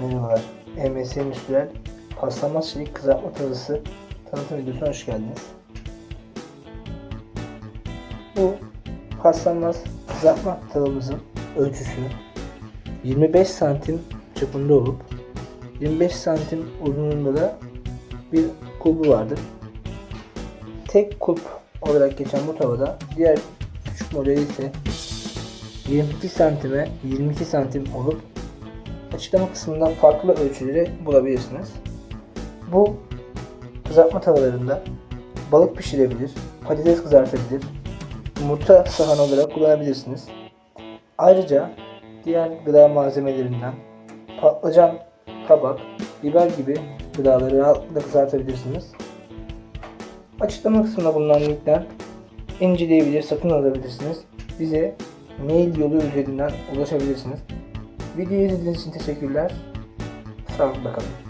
Merhabalar. EMS Endüstriyel paslanmaz çelik kızartma tavası tanıtım videosuna hoş geldiniz. Bu paslanmaz kızartma tavamızın ölçüsü 25 santim çapında olup 25 santim uzunluğunda da bir kulbu vardır. Tek kulp olarak geçen bu tavada diğer küçük modeli ise 22 santime 22 santim olup açıklama kısmından farklı ölçüleri bulabilirsiniz. Bu kızartma tavalarında balık pişirebilir, patates kızartabilir, yumurta sahanı olarak kullanabilirsiniz. Ayrıca diğer gıda malzemelerinden patlıcan, kabak, biber gibi gıdaları rahatlıkla kızartabilirsiniz. Açıklama kısmında bulunan linkten inceleyebilir, satın alabilirsiniz. Bize mail yolu üzerinden ulaşabilirsiniz. Videoyu izlediğiniz için teşekkürler. Sağlıkla kalın.